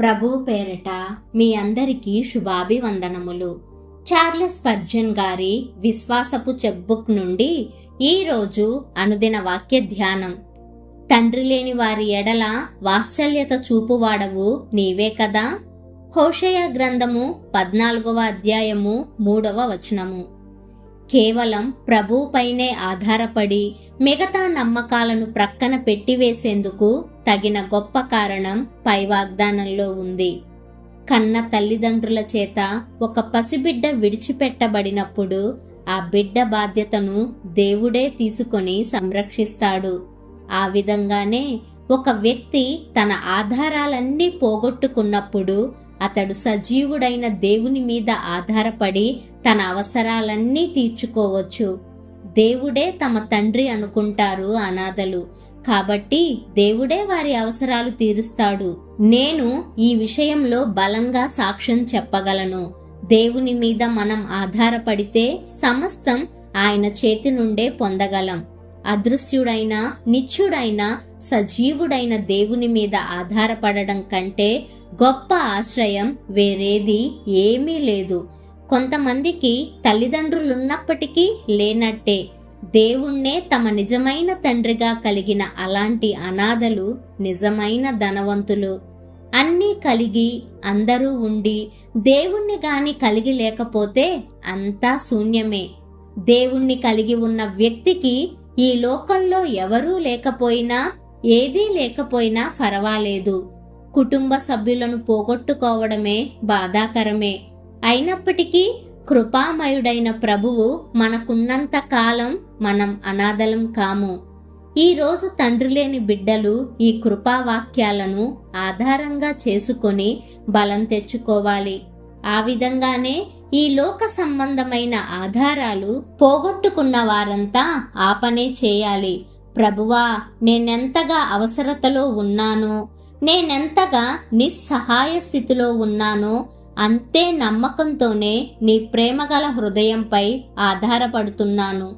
ప్రభు పేరట మీ అందరికీ శుభాభివందనములు. చార్లెస్ పర్జన్ గారి విశ్వాసపు చెక్బుక్ నుండి ఈరోజు అనుదిన వాక్య ధ్యానం. తండ్రి లేని వారి ఎడల వాత్సల్యత చూపువాడవు నీవే కదా? హోషయ గ్రంథము పద్నాలుగవ అధ్యాయము మూడవ వచనము. కేవలం ప్రభువుపైనే ఆధారపడి మిగతా నమ్మకాలను ప్రక్కన పెట్టివేసేందుకు తగిన గొప్ప కారణం పై వాగ్దానంలో ఉంది. కన్న తల్లిదండ్రుల చేత ఒక పసిబిడ్డ విడిచిపెట్టబడినప్పుడు ఆ బిడ్డ బాధ్యతను దేవుడే తీసుకొని సంరక్షిస్తాడు. ఆ విధంగానే ఒక వ్యక్తి తన ఆధారాలన్నీ పోగొట్టుకున్నప్పుడు అతడు సజీవుడైన దేవుని మీద ఆధారపడి తన అవసరాలన్నీ తీర్చుకోవచ్చు. దేవుడే తమ తండ్రి అనుకుంటారు అనాథలు. కాబట్టి దేవుడే వారి అవసరాలు తీరుస్తాడు. నేను ఈ విషయంలో బలంగా సాక్ష్యం చెప్పగలను. దేవుని మీద మనం ఆధారపడితే సమస్తం ఆయన చేతి నుండే పొందగలం. అదృశ్యుడైన నిత్యుడైన సజీవుడైన దేవుని మీద ఆధారపడడం కంటే గొప్ప ఆశ్రయం వేరేది ఏమీ లేదు. కొంతమందికి తల్లిదండ్రులున్నప్పటికీ లేనట్టే. దేవుణ్ణే తమ నిజమైన తండ్రిగా కలిగిన అలాంటి అనాథలు నిజమైన ధనవంతులు. అన్నీ కలిగి అందరూ ఉండి దేవుణ్ణి గాని కలిగి లేకపోతే అంతా శూన్యమే. దేవుణ్ణి కలిగి ఉన్న వ్యక్తికి ఈ లోకంలో ఎవరూ లేకపోయినా ఏదీ లేకపోయినా పర్వాలేదు కుటుంబ సభ్యులను పోగొట్టుకోవడమే బాధాకరమే. అయినప్పటికీ కృపామయుడైన ప్రభువు మనకున్నంత కాలం మనం అనాథలం కాము. ఈరోజు తండ్రి లేని బిడ్డలు ఈ కృపావాక్యాలను ఆధారంగా చేసుకొని బలం తెచ్చుకోవాలి. ఆ విధంగానే ఈ లోక సంబంధమైన ఆధారాలు పోగొట్టుకున్న వారంతా ఆ పనే చేయాలి. ప్రభువా నేనెంతగా అవసరతలో ఉన్నానో నేనెంతగా నిస్సహాయ స్థితిలో ఉన్నానో అంతే నమ్మకంతోనే నీ ప్రేమగల హృదయంపై ఆధారపడుతున్నాను.